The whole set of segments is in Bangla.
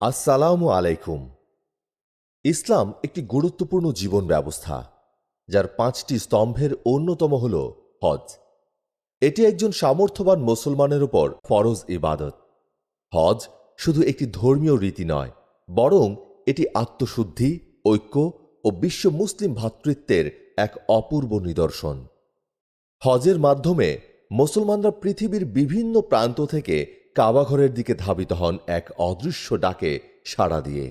আসসালামু আলাইকুম। ইসলাম একটি গুরুত্বপূর্ণ জীবন ব্যবস্থা, যার পাঁচটি স্তম্ভের অন্যতম হল হজ। এটি একজন সামর্থ্যবান মুসলমানের উপর ফরজ ইবাদত। হজ শুধু একটি ধর্মীয় রীতি নয়, বরং এটি আত্মশুদ্ধি, ঐক্য ও বিশ্ব মুসলিম ভ্রাতৃত্বের এক অপূর্ব নিদর্শন। হজের মাধ্যমে মুসলমানরা পৃথিবীর বিভিন্ন প্রান্ত থেকে কাবাঘরের দিকে ধাবিত হন এক অদৃশ্য ডাকে সাড়া দিয়ে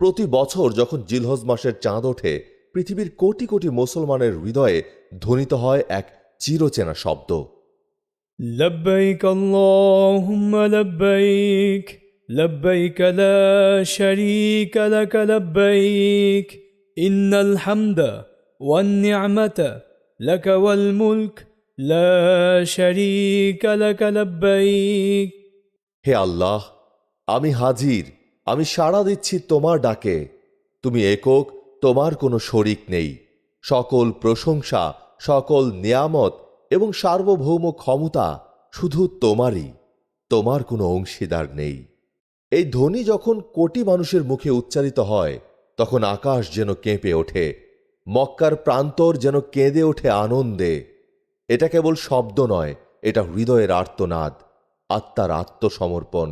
প্রতি বছর যখন জিলহজ মাসের চাঁদ ওঠে পৃথিবীর কোটি কোটি মুসলমানের হৃদয়ে ধ্বনিত হয় এক চিরচেনা শব্দ لبيك اللهم لبيك لبيك لا شريك لك لبيك إن الحمد والنعمة لك والملك হে আল্লাহ, আমি হাজির, আমি সাড়া দিচ্ছি তোমার ডাকে। তুমি একক, তোমার কোনো শরিক নেই। সকল প্রশংসা, সকল নিয়ামত এবং সার্বভৌম ক্ষমতা শুধু তোমারই, তোমার কোনো অংশীদার নেই। এই ধ্বনি যখন কোটি মানুষের মুখে উচ্চারিত হয়, তখন আকাশ যেন কেঁপে ওঠে, মক্কার প্রান্তর যেন কেঁদে ওঠে আনন্দে। এটা কেবল শব্দ নয়, এটা হৃদয়ের আর্তনাদ, আত্মার আত্মসমর্পণ,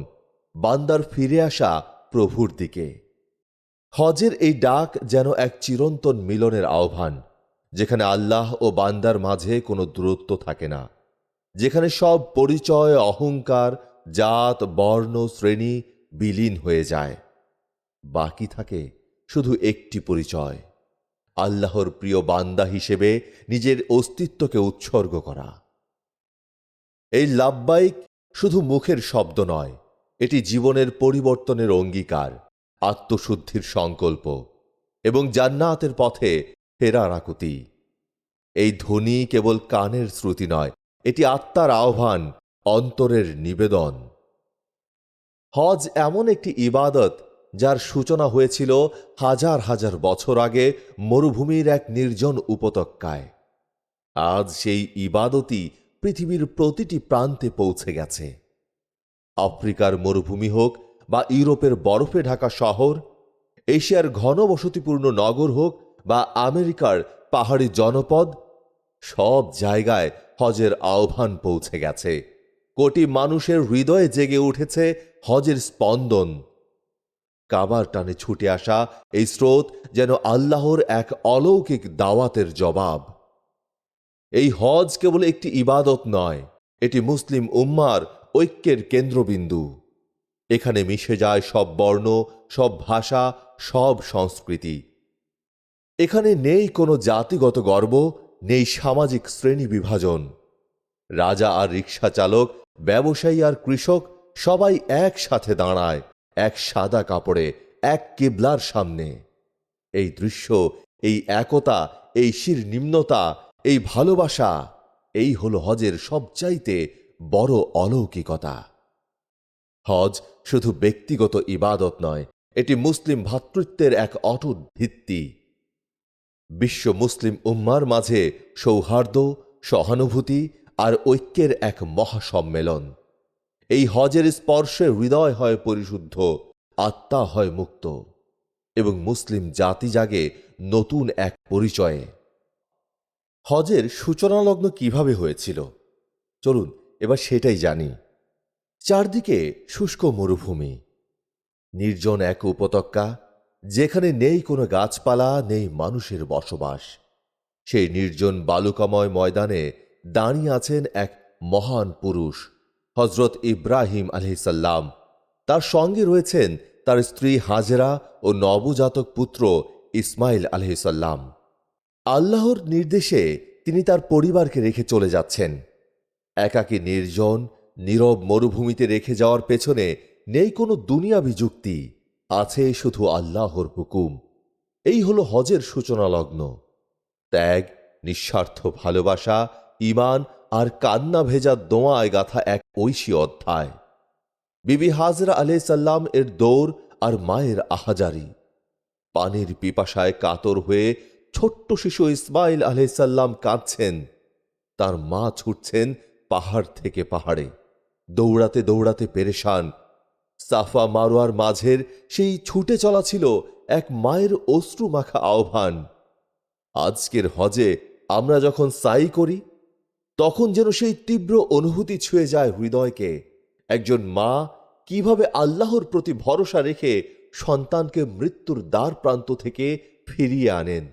বান্দার ফিরে আসা প্রভুর দিকে। হজের এই ডাক যেন এক চিরন্তন মিলনের আহ্বান, যেখানে আল্লাহ ও বান্দার মাঝে কোনো দূরত্ব থাকে না, যেখানে সব পরিচয়, অহংকার, জাত, বর্ণ, শ্রেণি বিলীন হয়ে যায়। বাকি থাকে শুধু একটি পরিচয়। আল্লাহর প্রিয় বান্দা হিসেবে নিজের অস্তিত্বকে উৎসর্গ করা। এই লাভবাইক শুধু মুখের শব্দ নয়, এটি জীবনের পরিবর্তনের অঙ্গীকার, আত্মশুদ্ধির সংকল্প এবং জান্নাতের পথে ফেরার আকুতি। এই ধ্বনি কেবল কানের শ্রুতি নয়, এটি আত্মার আহ্বান, অন্তরের নিবেদন। হজ এমন একটি ইবাদত যার সূচনা হয়েছিল হাজার হাজার বছর আগে মরুভূমির এক নির্জন উপত্যকায়। আজ সেই ইবাদতই পৃথিবীর প্রতিটি প্রান্তে পৌঁছে গেছে। আফ্রিকার মরুভূমি হোক বা ইউরোপের বরফে ঢাকা শহর, এশিয়ার ঘনবসতিপূর্ণ নগর হোক বা আমেরিকার পাহাড়ি জনপদ, সব জায়গায় হজের আহ্বান পৌঁছে গেছে। কোটি মানুষের হৃদয়ে জেগে উঠেছে হজের স্পন্দন। কাবার টানে ছুটে আসা এই স্রোত যেন আল্লাহর এক অলৌকিক দাওয়াতের জবাব। এই হজ কেবল একটি ইবাদত নয়, এটি মুসলিম উম্মার ঐক্যের কেন্দ্রবিন্দু। এখানে মিশে যায় সব বর্ণ, সব ভাষা, সব সংস্কৃতি। এখানে নেই কোনো জাতিগত গর্ব, নেই সামাজিক শ্রেণি বিভাজন। রাজা আর রিক্সা চালক ব্যবসায়ী আর কৃষক সবাই একসাথে দাঁড়ায়। এক সাদা কাপড়ে, এক কেবলার সামনে। এই দৃশ্য, এই একতা, এই শির নিম্নতা, এই ভালোবাসা, এই হলো হজের সবচাইতে বড় অলৌকিকতা। হজ শুধু ব্যক্তিগত ইবাদত নয়, এটি মুসলিম ভ্রাতৃত্বের এক অটুট ভিত্তি। বিশ্ব মুসলিম উম্মার মাঝে সৌহার্দ্য, সহানুভূতি আর ঐক্যের এক মহাসম্মেলন। এই হজের স্পর্শে হৃদয় হয় পরিশুদ্ধ, আত্মা হয় মুক্ত এবং মুসলিম জাতি জাগে নতুন এক পরিচয়ে। হজের সূচনালগ্ন কীভাবে হয়েছিল? চলুন এবার সেটাই জানি। চারদিকে শুষ্ক মরুভূমি, নির্জন এক উপত্যকা, যেখানে নেই কোনো গাছপালা, নেই মানুষের বসবাস। সেই নির্জন বালুকাময় ময়দানে দাঁড়িয়ে আছেন এক মহান পুরুষ হজরত ইব্রাহিম আলহিসাল্লাম তার সঙ্গে রয়েছেন তার স্ত্রী হাজেরা ও নবজাতক পুত্র ইসমাইল আলহিসাল্লাম আল্লাহর নির্দেশে তিনি তার পরিবারকে রেখে চলে যাচ্ছেন। একাকী নির্জন, নীরব মরুভূমিতে রেখে যাওয়ার পেছনে নেই কোনো দুনিয়াবি যুক্তি, আছে শুধু আল্লাহর হুকুম। এই হল হজের সূচনা লগ্ন ত্যাগ, নিঃস্বার্থ ভালোবাসা ইমান আর কান্না ভেজা দোঁয়ায় গাথা এক ঐশী অধ্যায়। বিবি হাজরা আলহ সাল্লাম এর দৌড় আর মায়ের আহাজারি। পানির পিপাসায় কাতর হয়ে ছোট্ট শিশু ইসমাইল আলহিসাল্লাম কাঁদছেন। তার মা ছুটছেন পাহাড় থেকে পাহাড়ে। দৌড়াতে দৌড়াতে পেরেশান। সাফা মারোয়ার মাঝের সেই ছুটে চলা ছিল এক মায়ের অশ্রু মাখা আহ্বান। আজকের হজে আমরা যখন সাই করি তখন যেন সেই তীব্র অনুভূতি ছুঁয়ে যায় হৃদয়কে। একজন মা কীভাবে আল্লাহর প্রতি ভরসা রেখে সন্তানকে মৃত্যুর দ্বার প্রান্ত থেকে ফিরিয়ে আনেন?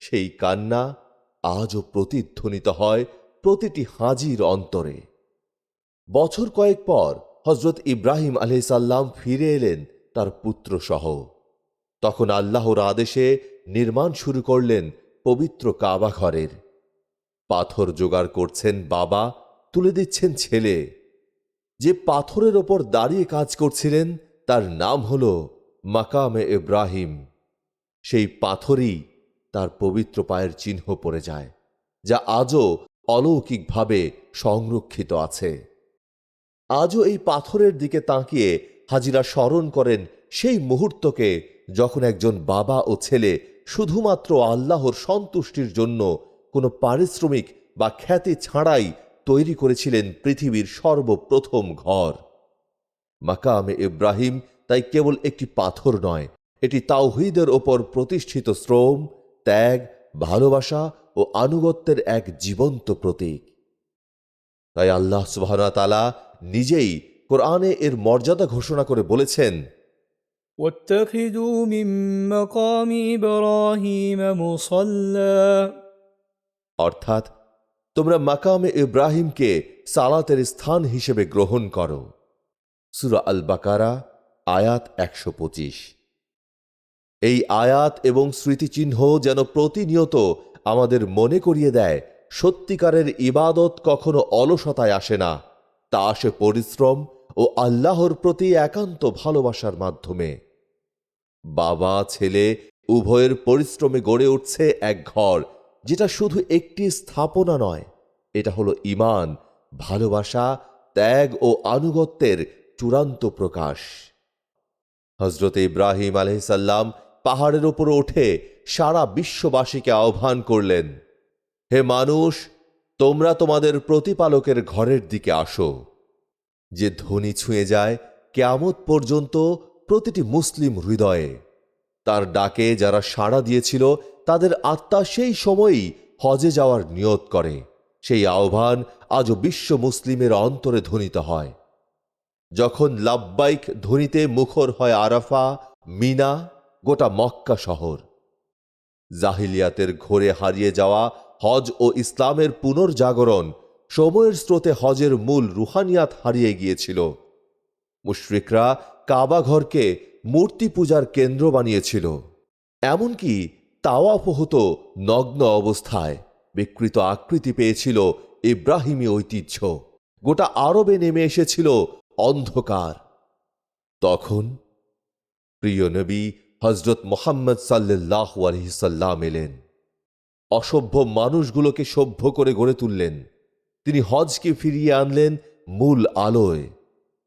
সেই কান্না আজও প্রতিধ্বনিত হয় প্রতিটি হাজির অন্তরে। বছর কয়েক পর হজরত ইব্রাহিম আলহিসাল্লাম ফিরে এলেন তার পুত্র সহ তখন আল্লাহর আদেশে নির্মাণ শুরু করলেন পবিত্র কাবা ঘরের। পাথর জোগাড় করছেন বাবা, তুলে দিচ্ছেন ছেলে। যে পাথরের ওপর দাঁড়িয়ে কাজ করছিলেন, তার নাম হল মাকামে ইব্রাহিম। সেই পাথরই তার পবিত্র পায়ের চিহ্ন পড়ে যায়, যা আজও অলৌকিকভাবে সংরক্ষিত আছে। আজও এই পাথরের দিকে তাকিয়ে হাজিরা স্মরণ করেন সেই মুহূর্তকে যখন একজন বাবা ও ছেলে শুধুমাত্র আল্লাহর সন্তুষ্টির জন্য কোনো পারিশ্রমিক বা খ্যাতি ছাড়াই তৈরি করেছিলেন পৃথিবীর সর্বপ্রথম ঘর মাকামে ইব্রাহিম তাই কেবল একটি পাথর নয় এটি তাওহিদের ওপর প্রতিষ্ঠিত শ্রম ত্যাগ ভালোবাসা ও আনুগত্যের এক জীবন্ত প্রতীক তাই আল্লাহ সুবাহতালা নিজেই কোরআনে এর মর্যাদা ঘোষণা করে বলেছেন واتخذوا من مقام إبراهيم مصلى অর্থাৎ, তোমরা মাকামে ইব্রাহিমকে সালাতের স্থান হিসেবে গ্রহণ করো। সুরা আল বাকারা আয়াত একশো পঁচিশ। এই আয়াত এবং স্মৃতিচিহ্ন যেন প্রতিনিয়ত আমাদের মনে করিয়ে দেয়, সত্যিকারের ইবাদত কখনো অলসতায় আসে না, তা আসে পরিশ্রম ও আল্লাহর প্রতি একান্ত ভালোবাসার মাধ্যমে। বাবা, ছেলে, উভয়ের পরিশ্রমে গড়ে উঠছে এক ঘর যেটা শুধু একটি স্থাপনা নয়, এটা হলো ইমান, ভালোবাসা, ত্যাগ ও আনুগত্যের চূড়ান্ত প্রকাশ। হজরত ইব্রাহিম আলহিসাল্লাম পাহাড়ের ওপর উঠে সারা বিশ্ববাসীকে আহ্বান করলেন, হে মানুষ, তোমরা তোমাদের প্রতিপালকের ঘরের দিকে আসো। যে ধ্বনি ছুঁয়ে যায় কেয়ামত পর্যন্ত প্রতিটি মুসলিম হৃদয়ে, তার ডাকে যারা সাড়া দিয়েছিল তাদের আত্মা সেই সময়ই হজে যাওয়ার নিয়ত করে। সেই আহ্বান আজও বিশ্ব মুসলিমের অন্তরে ধ্বনিত হয়। যখন লাব্বাইক ধ্বনিতে মুখর হয় আরাফা, মিনা, গোটা মক্কা শহর। জাহিলিয়াতের ঘোরে হারিয়ে যাওয়া হজ ও ইসলামের পুনর্জাগরণ সময়ের স্রোতে হজের মূল রুহানিয়াত হারিয়ে গিয়েছিল। মুশরিকরা কাবা ঘরকে মূর্তি পূজার কেন্দ্র বানিয়েছিল। এমনকি তাওয়াফ হতো নগ্ন অবস্থায় বিকৃত আকৃতি পেয়েছিল ইব্রাহিমী ঐতিহ্য। গোটা আরবে নেমে এসেছিল অন্ধকার। তখন প্রিয় নবী হজরত মোহাম্মদ সাল্লাহ আলহিসাল্লাম এলেন। অসভ্য মানুষগুলোকে সভ্য করে গড়ে তুললেন। তিনি হজকে ফিরিয়ে আনলেন মূল আলোয়।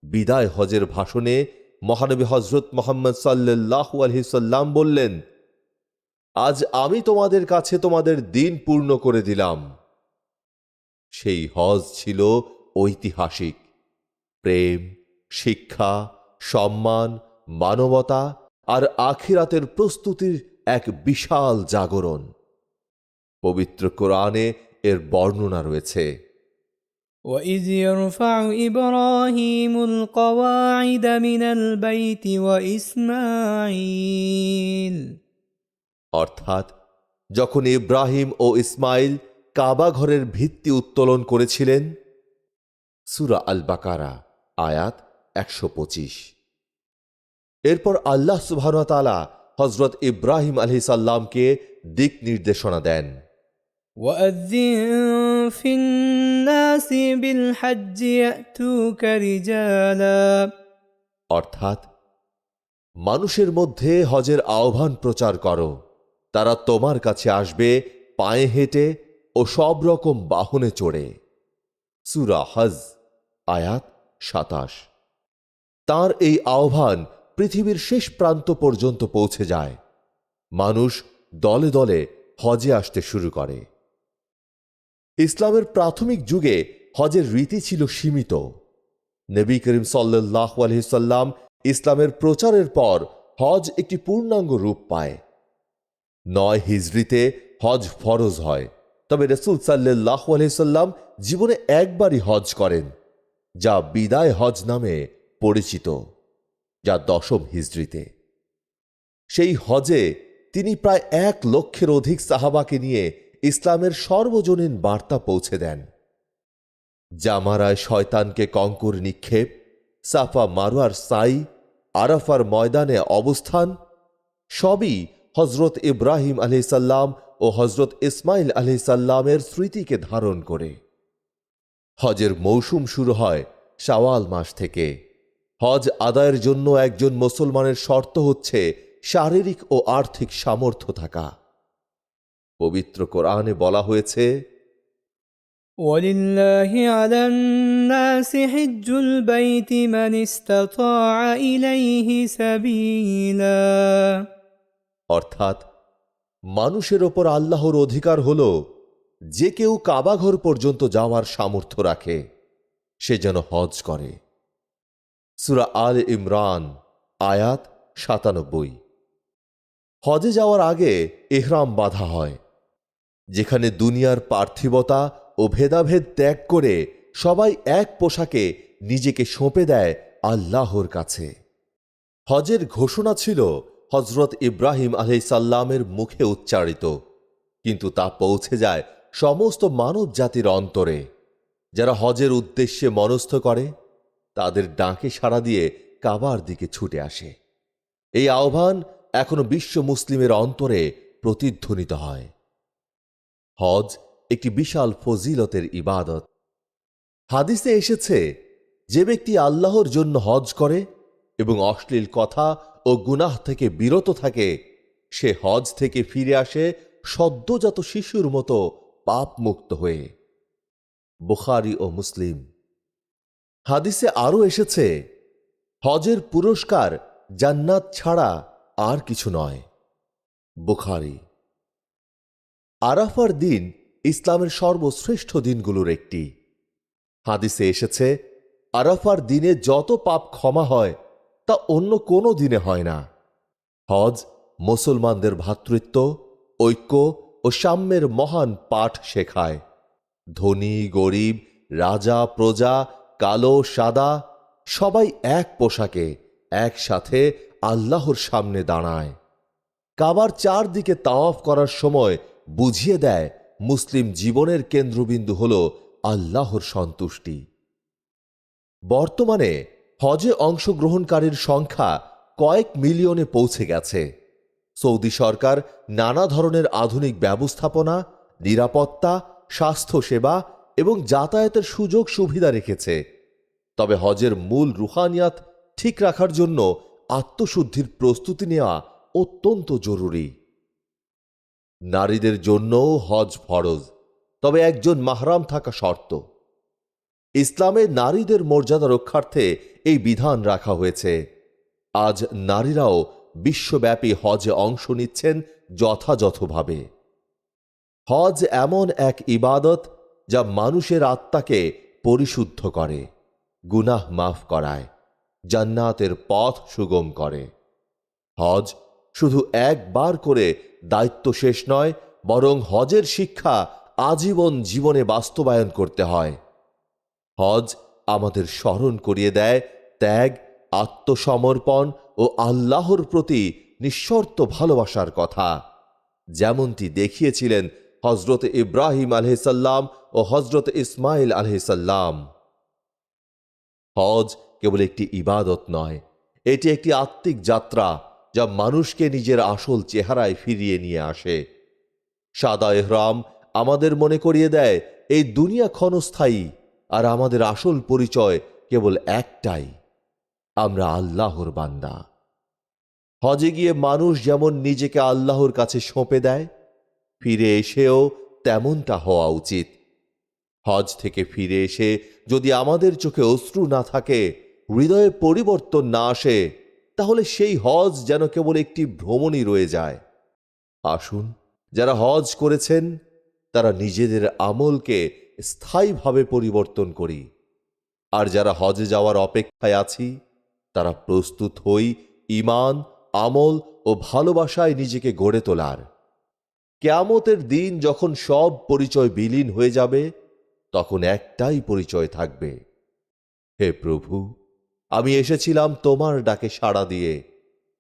বিদায় হজের ভাষণে মহানবী হজরত মোহাম্মদ সাল্লাহ আলহিসাল্লাম বললেন আজ আমি তোমাদের কাছে তোমাদের দিন পূর্ণ করে দিলাম সেই হজ ছিল ঐতিহাসিক প্রেম শিক্ষা সম্মান মানবতা আর আখিরাতের প্রস্তুতির এক বিশাল জাগরণ পবিত্র কোরআনে এর বর্ণনা রয়েছে وإذ يرفع إبراهيم القواعد من البيت وإسماعيل অর্থাৎ যখন ইব্রাহিম ও ইসমাইল কাবা ঘরের ভিত্তি উত্তোলন করেছিলেন সুরা আল বাকারা আয়াত একশো পঁচিশ এরপর আল্লাহ সুবহানতালা হজরত ইব্রাহিম আলহি সাল্লামকে দিক নির্দেশনা দেন وأذن في الناس بالحج يأتوك رجالا অর্থাৎ মানুষের মধ্যে হজের আহ্বান প্রচার করো তারা তোমার কাছে আসবে, পায়ে হেঁটে ও সব রকম বাহনে চড়ে। সুরা হজ, আয়াত সাতাশ। তার এই আহ্বান পৃথিবীর শেষ প্রান্ত পর্যন্ত পৌঁছে যায়। মানুষ দলে দলে হজে আসতে শুরু করে। ইসলামের প্রাথমিক যুগে হজের রীতি ছিল সীমিত। নবী করিম সাল্লাহ আলহিসাল্লাম ইসলামের প্রচারের পর হজ একটি পূর্ণাঙ্গ রূপ পায়। নয় হিজড়িতে হজ ফরজ হয়। তবে রসুল সাল্লাহ আলহিসাল্লাম জীবনে একবারই হজ করেন, যা বিদায় হজ নামে পরিচিত, যা দশম হিজড়িতে। সেই হজে তিনি প্রায় এক লক্ষের অধিক সাহাবাকে নিয়ে ইসলামের সর্বজনীন বার্তা পৌঁছে দেন। জামারায় শয়তানকে কঙ্কর নিক্ষেপ, সাফা মারোয়ার সাই, আরাফার ময়দানে অবস্থান, সবই হজরত ইব্রাহিম আলহিসাল্লাম ও হজরত ইসমাইল আলহিসাল্লামের স্মৃতিকে ধারণ করে হজের মৌসুম শুরু হয় শাওয়াল মাস থেকে হজ আদায়ের জন্য একজন মুসলমানের শর্ত হচ্ছে শারীরিক ও আর্থিক সামর্থ্য থাকা পবিত্র কোরআনে বলা হয়েছে ولله على الناس حج البيت من استطاع إليه سبيلا অর্থাৎ মানুষের ওপর আল্লাহর অধিকার হল যে কেউ কাবাঘর পর্যন্ত যাওয়ার সামর্থ্য রাখে, সে যেন হজ করে। সুরা আল ইমরান, আয়াত সাতানব্বই। হজে যাওয়ার আগে এহরাম বাধা হয়, যেখানে দুনিয়ার পার্থিবতা ও ভেদাভেদ ত্যাগ করে সবাই এক পোশাকে নিজেকে সঁপে দেয় আল্লাহর কাছে। হজের ঘোষণা ছিল হজরত ইব্রাহিম আলহিসাল্লামের মুখে উচ্চারিত। কিন্তু তা পৌঁছে যায় সমস্ত মানব জাতির অন্তরে। যারা হজের উদ্দেশ্যে মনস্থ করে, তাদের ডাকে সাড়া দিয়ে কাবার দিকে ছুটে আসে। এই আহ্বান এখনও বিশ্ব মুসলিমের অন্তরে প্রতিধ্বনিত হয়। হজ একটি বিশাল ফজিলতের ইবাদত। হাদিসে এসেছে, যে ব্যক্তি আল্লাহর জন্য হজ করে এবং অশ্লীল কথা ও গুনাহ থেকে বিরত থাকে। সে হজ থেকে ফিরে আসে সদ্যজাত শিশুর মতো পাপ মুক্ত হয়ে। বুখারি ও মুসলিম। হাদিসে আরও এসেছে, হজের পুরস্কার জান্নাত ছাড়া আর কিছু নয়। বুখারি। আরাফার দিন ইসলামের সর্বশ্রেষ্ঠ দিনগুলোর একটি। হাদিসে এসেছে, আরাফার দিনে যত পাপ ক্ষমা হয় তা অন্য কোনো দিনে হয় না। হজ, মুসলমানদের ভ্রাতৃত্ব ঐক্য ও সাম্যের মহান পাঠ শেখায়। ধনী, গরিব, রাজা, প্রজা, কালো, সাদা, সবাই এক পোশাকে, একসাথে আল্লাহর সামনে দাঁড়ায়। কাবার চারদিকে তাওয়াফ করার সময় বুঝিয়ে দেয়, মুসলিম জীবনের কেন্দ্রবিন্দু হল আল্লাহর সন্তুষ্টি। বর্তমানে হজে অংশগ্রহণকারীর সংখ্যা কয়েক মিলিয়নে পৌঁছে গেছে। সৌদি সরকার নানা ধরনের আধুনিক ব্যবস্থাপনা, নিরাপত্তা, স্বাস্থ্যসেবা এবং যাতায়াতের সুযোগ সুবিধা রেখেছে। তবে হজের মূল রুহানিয়াত ঠিক রাখার জন্য আত্মশুদ্ধির প্রস্তুতি নেওয়া অত্যন্ত জরুরি। নারীদের জন্যও হজ ফরজ, তবে একজন মাহরাম থাকা শর্ত। ইসলামে নারীদের মর্যাদা রক্ষার্থে এই বিধান রাখা হয়েছে। আজ নারীরাও বিশ্বব্যাপী হজে অংশ নিচ্ছেন যথাযথভাবে। হজ এমন এক ইবাদত যা মানুষের আত্মাকে পরিশুদ্ধ করে, গুনাহ মাফ করায়, জান্নাতের পথ সুগম করে। হজ শুধু একবার করে দায়িত্ব শেষ নয়, বরং হজের শিক্ষা আজীবন জীবনে বাস্তবায়ন করতে হয়। হজ আমাদের স্মরণ করিয়ে দেয়, ত্যাগ, আত্মসমর্পণ ও আল্লাহর প্রতি নিঃশর্ত ভালোবাসার কথা। যেমনটি দেখিয়েছিলেন হজরত ইব্রাহিম আলহিসাল্লাম ও হজরত ইসমাইল আলহিসাল্লাম হজ কেবল একটি ইবাদত নয়, এটি একটি আত্মিক যাত্রা যা মানুষকে নিজের আসল চেহারায় ফিরিয়ে নিয়ে আসে। সাদা এহরাম আমাদের মনে করিয়ে দেয়, এই দুনিয়া ক্ষণস্থায়ী আর আমাদের আসল পরিচয় কেবল একটাই, আমরা আল্লাহর বান্দা। হজে গিয়ে মানুষ যেমন নিজেকে আল্লাহর কাছে সঁপে দেয়, ফিরে এসেও তেমনটা হওয়া উচিত। হজ থেকে ফিরে এসে যদি আমাদের চোখে অশ্রু না থাকে, হৃদয়ে পরিবর্তন না আসে, তাহলে সেই হজ যেন কেবল একটি ভ্রমণই রয়ে যায়। আসুন, যারা হজ করেছেন, তারা নিজেদের আমলকে স্থায়ীভাবে পরিবর্তন করি। আর যারা হজে যাওয়ার অপেক্ষায় আছি, তারা প্রস্তুত হই ইমান আমল ও ভালোবাসায় নিজেকে গড়ে তোলার। কেয়ামতের দিন যখন সব পরিচয় বিলীন হয়ে যাবে, তখন একটাই পরিচয় থাকবে। হে প্রভু, আমি এসেছিলাম তোমার ডাকে সাড়া দিয়ে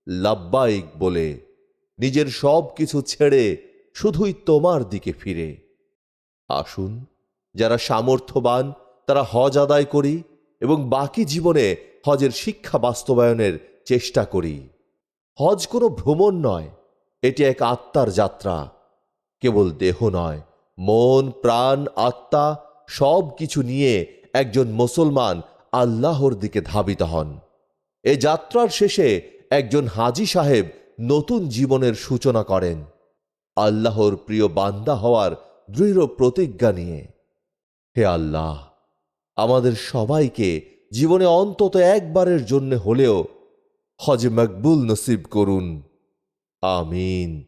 লাব্বাইক বলে, নিজের সব কিছু ছেড়ে শুধুই তোমার দিকে ফিরে। আসুন যারা সামর্থ্যবান, তারা হজ আদায় করি এবং বাকি জীবনে হজের শিক্ষা বাস্তবায়নের চেষ্টা করি। হজ কোনো ভ্রমণ নয়, এটি এক আত্মার যাত্রা। কেবল দেহ নয়, মন, প্রাণ, আত্মা সব কিছু নিয়ে একজন মুসলমান আল্লাহর দিকে ধাবিত হন। এ যাত্রার শেষে একজন হাজি সাহেব নতুন জীবনের সূচনা করেন। আল্লাহর প্রিয় বান্দা হওয়ার দৃঢ় প্রতিজ্ঞা নিয়ে। হে আল্লাহ আমাদের সবাইকে জীবনে অন্তত একবারের জন্য হলেও হজে মকবুল নসিব করুন। আমিন।